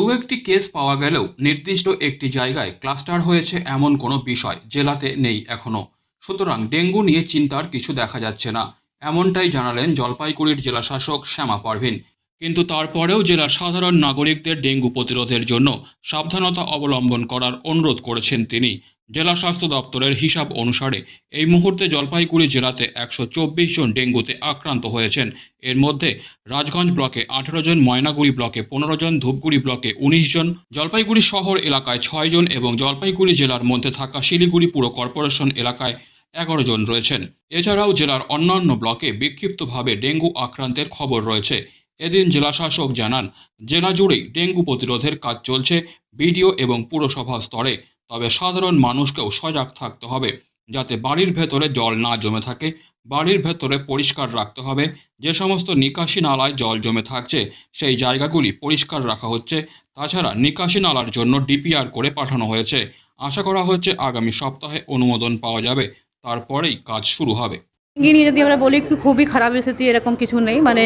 দু একটি কেস পাওয়া গেলেও নির্দিষ্ট একটি জায়গায় ক্লাস্টার হয়েছে এমন কোনো বিষয় জেলাতে নেই এখনও সুতরাং ডেঙ্গু নিয়ে চিন্তার কিছু দেখা যাচ্ছে না। এমনটাই জানালেন জলপাইগুড়ির জেলাশাসক শ্যামা পারভিন। কিন্তু তারপরেও জেলার সাধারণ নাগরিকদের ডেঙ্গু প্রতিরোধের জন্য সাবধানতা অবলম্বন করার অনুরোধ করেছেন তিনি। জেলা স্বাস্থ্য দপ্তরের হিসাব অনুসারে এই মুহূর্তে জলপাইগুড়ি জেলাতে একশো চব্বিশ জন ডেঙ্গুতে আক্রান্ত হয়েছেন। এর মধ্যে রাজগঞ্জ ব্লকে আঠেরো জন, ময়নাগুড়ি ব্লকে পনেরো জন, ধূপগুড়ি ব্লকে উনিশ জন, জলপাইগুড়ি শহর এলাকায় ছয় জন এবং জলপাইগুড়ি জেলার মধ্যে থাকা শিলিগুড়ি পুর কর্পোরেশন এলাকায় এগারো জন রয়েছেন। এছাড়াও জেলার অন্যান্য ব্লকে বিক্ষিপ্তভাবে ডেঙ্গু আক্রান্তের খবর রয়েছে। এদিন জেলাশাসক জানান, জেলা জুড়েই ডেঙ্গু প্রতিরোধের কাজ চলছে বিডিও এবং পুরসভা স্তরে, তবে সাধারণ মানুষকেও সজাগ থাকতে হবে যাতে বাড়ির ভেতরে জল না জমে থাকে, বাড়ির ভেতরে পরিষ্কার রাখতে হবে, যে সমস্ত নিকাশি নালায় জল জমে থাকছে, সেই জায়গাগুলি পরিষ্কার রাখা হচ্ছে, তাছাড়া নিকাশি নালার জন্য ডিপিআর করে পাঠানো হয়েছে। আশা করা হচ্ছে আগামী সপ্তাহে অনুমোদন পাওয়া যাবে, তারপরেই কাজ শুরু হবে। নিয়ে যদি আমরা বলি খুবই খারাপ স্থিতি এরকম কিছু নেই। মানে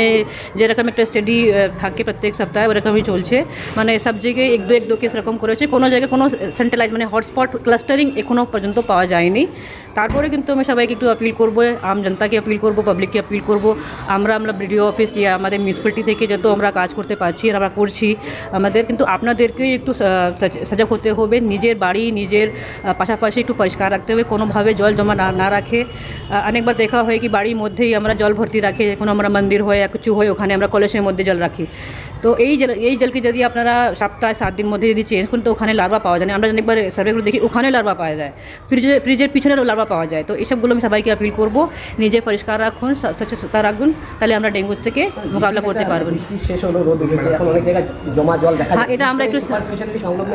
যেরকম একটা স্টাডি থাকে প্রত্যেক সপ্তাহে, ওরকমই চলছে। মানে সব জায়গায় এক দু এক দু কেস এরকম করেছে। কোনো জায়গায় কোনো সেন্ট্রালাইজ মানে হটস্পট ক্লাস্টারিং এখনও পর্যন্ত পাওয়া যায়নি। তারপরে কিন্তু আমি সবাইকে একটু আপিল করব, আম জনতাকে আপিল করব পাবলিককে আপিল করব। আমরা আমরা বিডিও অফিস ইয়া আমাদের মিউনিসিপ্যালিটি থেকে যত আমরা কাজ করতে পারছি, আমরা করছি। আমাদের কিন্তু আপনাদেরকে একটু সজাগ হতে হবে, নিজের বাড়ি, নিজের পাশাপাশি একটু পরিষ্কার রাখতে হবে, কোনোভাবে জল জমা না না রাখে। অনেকবার দেখা হয় কি, বাড়ির মধ্যেই আমরা জল ভর্তি রাখি কোনো আমরা মন্দির হয় কিছু হয়, ওখানে আমরা কলসের মধ্যে জল রাখি। তো এই জল, এই জলকে যদি আপনারা সপ্তাহে সাত দিন মধ্যে যদি চেঞ্জ করেন, তো ওখানে লার্ভা পাওয়া যায় আমরা অনেকবার সার্ভেগুলো দেখি, ওখানে লার্ভা পাওয়া যায়। ফ্রিজে ফ্রিজের পিছনে লার্ভা পাওয়া যায়। তো এইসবগুলো আমি সবাইকে আপিল করব। নিজে পরিষ্কার রাখুন স্বচ্ছতা রাখুন তাহলে আমরা ডেঙ্গুর থেকে মোকাবিলা করতে পারব। শেষ হলো রোদ উঠেছে। এখন অনেক জায়গায় জমা জল দেখা হ্যাঁ, এটা আমরা একটু-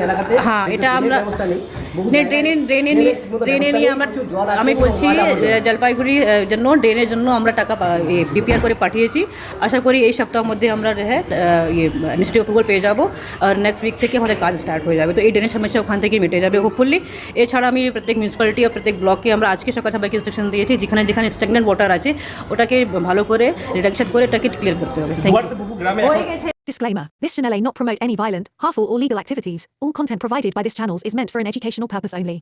এলাকাতে হ্যাঁ এটা আমরা ড্রেনে ড্রেনে নিয়ে ড্রেনে নিয়ে আমরা আমি বলছি। জলপাইগুড়ির জন্য ড্রেনের জন্য আমরা টাকা ডিপিআর করে পাঠিয়েছি। আশা করি এই সপ্তাহের মধ্যে আমরা হ্যাঁ ইয়ে অ্যাপ্রুভাল পেয়ে যাব। আর নেক্সট উইক থেকে আমাদের কাজ স্টার্ট হয়ে যাবে। তো এই ড্রেনের সমস্যা ওখান থেকে মিটে যাবে হোপফুলি এছাড়া আমি প্রত্যেক মিউনিসিপ্যালিটি আর প্রত্যেক ব্লকে আমরা আজকে সকাল সবাইকে ইনস্ট্রাকশন দিয়েছি যেখানে যেখানে স্ট্যাগনেন্ট ওয়াটার আছে ওটাকে ভালো করে রিডাকশন করে এটাকে ক্লিয়ার করতে হবে thank you Disclaimer This channel may not promote any violent, harmful, or legal activities. All content provided by this channel is meant for an educational purpose only.